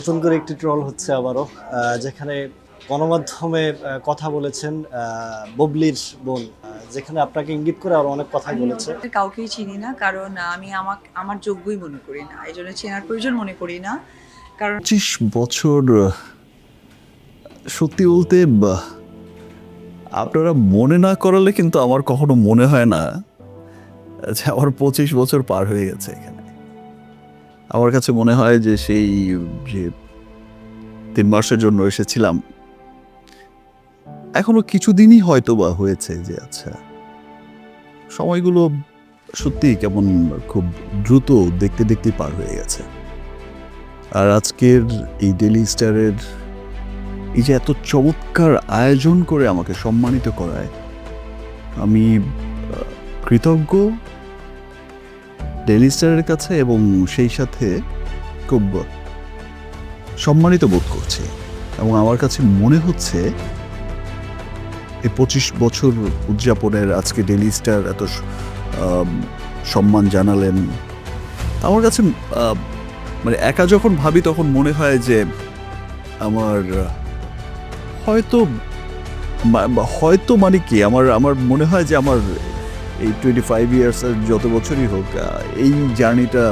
নতুন করে একটি ট্রল হচ্ছে আবারও যেখানে গণমাধ্যমে কথা বলেছেন ববলির বোন যেখানে আপনাকে ইঙ্গিত করে আরও অনেক কথাই বলেছে। আমি কাউকেই চিনি না কারণ আমি আমাকে আমার যোগ্যই মনে করি না এই জন্য চেনার প্রয়োজন মনে করি না কারণ পঁচিশ বছর সত্যি বলতে আপনারা মনে না করালে কিন্তু আমার কখনো মনে হয় না যে আমার পঁচিশ বছর পার হয়ে গেছে এখানে। আমার কাছে মনে হয় যে সেই, যে তিন মাসের জন্য এসেছিলাম, এখনও কিছুদিনই হয়তো বা হয়েছে যে আচ্ছা সময়গুলো সত্যি কেমন খুব দ্রুত দেখতে দেখতে পার হয়ে গেছে। আর আজকের এই ডেলি স্টারের এই যে এত চমৎকার আয়োজন করে আমাকে সম্মানিত করায়, আমি কৃতজ্ঞ ডেলি স্টারের কাছে এবং সেই সাথে খুব সম্মানিত বোধ করছি এবং আমার কাছে মনে হচ্ছে এই পঁচিশ বছর উদযাপনের আজকে ডেলি স্টার এত সম্মান জানালেন। আমার কাছে মানে একা যখন ভাবি তখন মনে হয় যে আমার, হয়তো হয়তো মানে কি? আমার আমার মনে হয় যে আমার এই টোয়েন্টি ফাইভ ইয়ার্স যত বছরই হোক এই জার্নিটা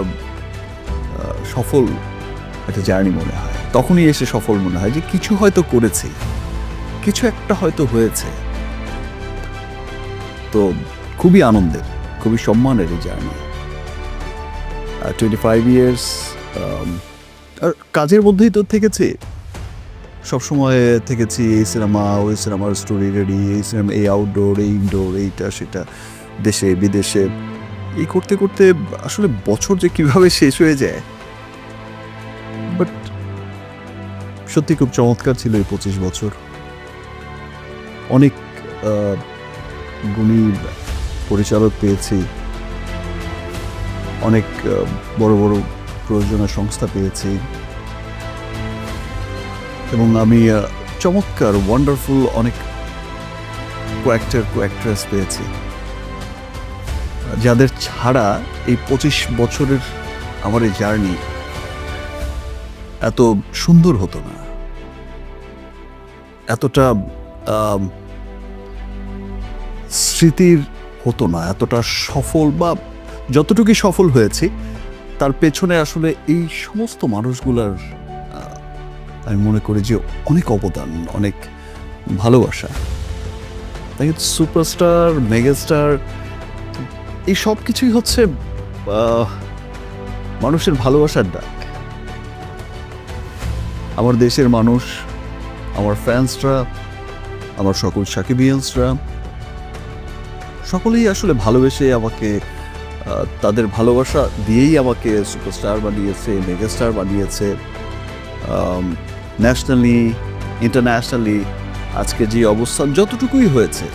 সফল একটা জার্নি মনে হয়। তখনই এসে সফল মনে হয় যে কিছু হয়তো করেছি, কিছু একটা হয়তো হয়েছে। তো খুবই আনন্দের, খুবই সম্মানের এই জার্নি টোয়েন্টি ফাইভ ইয়ার্স আর কাজের মধ্যেই তো থেকেছি। সবসময় থেকেছি এই সিনেমা ওই সিনেমার স্টোরি রেডি এই সিনেমা এই আউটডোর এই ইনডোর এইটা, সেটা। দেশে, বিদেশে, এই করতে করতে আসলে বছর যে কীভাবে শেষ হয়ে যায়। বাট সত্যি খুব চমৎকার ছিল এই পঁচিশ বছর। অনেক গুণী পরিচালক পেয়েছি। অনেক বড় বড় প্রয়োজনীয় সংস্থা পেয়েছি। এবং আমি চমৎকার ওয়ান্ডারফুল অনেক কোয়াক্টার কোয়াক্ট্রেস পেয়েছি। যাদের ছাড়া এই পঁচিশ বছরের আমার এই জার্নি এত সুন্দর হতো না। এতটা স্মৃতির হতো না, এতটা সফল বা যতটুকু সফল হয়েছি, তার পেছনে আসলে এই সমস্ত মানুষগুলার আমি মনে করি যে অনেক অবদান, অনেক ভালোবাসা। তাই সুপারস্টার, মেগাস্টার এই সব কিছুই হচ্ছে মানুষের ভালোবাসার ডাক। আমার দেশের মানুষ, আমার ফ্যান্সরা আমার সকল সাকিবিয়ান্সরা, সকলেই আসলে ভালোবেসে আমাকে তাদের ভালোবাসা দিয়েই আমাকে সুপারস্টার বানিয়েছে মেগাস্টার বানিয়েছে। ন্যাশনালি ইন্টারন্যাশনালি আজকে যে অবস্থান যতটুকুই হয়েছে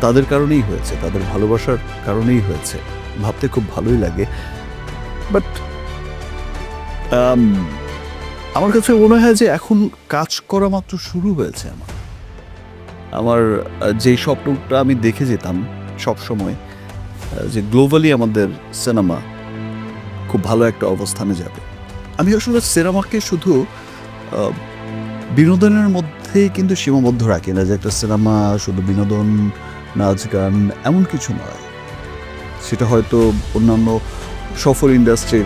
তাদের কারণেই হয়েছে, তাদের ভালোবাসার কারণেই হয়েছে। ভাবতে খুব ভালোই লাগে। বাট আমার কাছে মনে হয় যে এখন কাজ করা মাত্র শুরু হয়েছে আমার। আমার যেই স্বপ্নটা আমি দেখে যেতাম সব সময় যে গ্লোবালি আমাদের সিনেমা খুব ভালো একটা অবস্থানে যাবে। আমি আসলে সিনেমাকে শুধু বিনোদনের মধ্যেই কিন্তু সীমাবদ্ধ রাখি না যে একটা সিনেমা শুধু বিনোদন নাচ, গান এমন কিছু নয়। সেটা হয়তো অন্যান্য সফল ইন্ডাস্ট্রির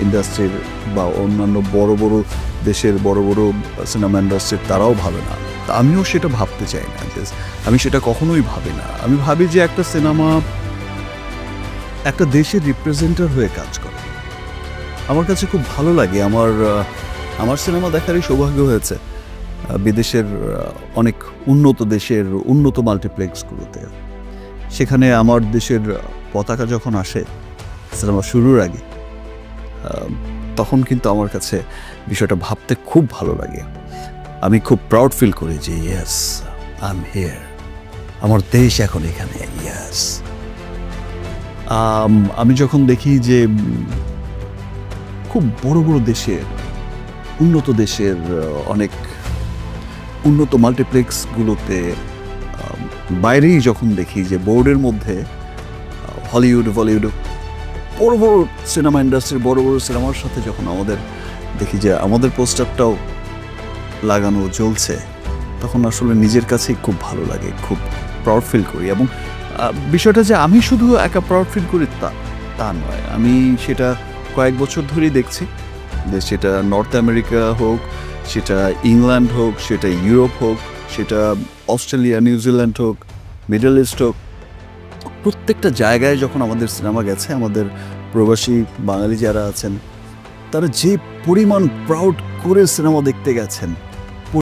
ইন্ডাস্ট্রির বা অন্যান্য বড় বড় দেশের বড় বড় সিনেমা ইন্ডাস্ট্রির তারাও ভাবে না। আমিও সেটা ভাবতে চাই না আমি সেটা কখনোই ভাবি না। আমি ভাবি যে একটা সিনেমা একটা দেশের রিপ্রেজেন্টার হয়ে কাজ করে। আমার কাছে খুব ভালো লাগে। আমার আমার সিনেমা দেখারই সৌভাগ্য হয়েছে। বিদেশের অনেক উন্নত দেশের উন্নত মাল্টিপ্লেক্সগুলোতে সেখানে আমার দেশের পতাকা যখন আসে সিনেমা শুরুর আগে তখন কিন্তু আমার কাছে বিষয়টা ভাবতে খুব ভালো লাগে। আমি খুব প্রাউড ফিল করি যে ইয়েস আই এম হিয়ার আমার দেশ এখন এখানে ইয়াস আমি যখন দেখি যে, খুব বড় বড় দেশের, উন্নত দেশের অনেক উন্নত মাল্টিপ্লেক্সগুলোতে বাইরেই যখন দেখি যে বোর্ডের মধ্যে হলিউড, বলিউড, বড় বড় সিনেমা ইন্ডাস্ট্রির বড় বড় সিনেমার সাথে যখন আমাদের দেখি যে আমাদের পোস্টারটাও লাগানো চলছে তখন আসলে নিজের কাছেই খুব ভালো লাগে, খুব প্রাউড ফিল করি। এবং বিষয়টা যে আমি শুধু একা প্রাউড ফিল করি তা তা নয়। আমি সেটা কয়েক বছর ধরেই দেখছি যে সেটা নর্থ আমেরিকা হোক সেটা ইংল্যান্ড হোক, সেটা ইউরোপ হোক, সেটা অস্ট্রেলিয়া নিউজিল্যান্ড হোক, মিডল ইস্ট হোক, প্রত্যেকটা জায়গায় যখন আমাদের সিনেমা গেছে, আমাদের প্রবাসী বাঙালি যারা আছেন, তারা যে পরিমাণ প্রাউড করে সিনেমা দেখতে গেছেন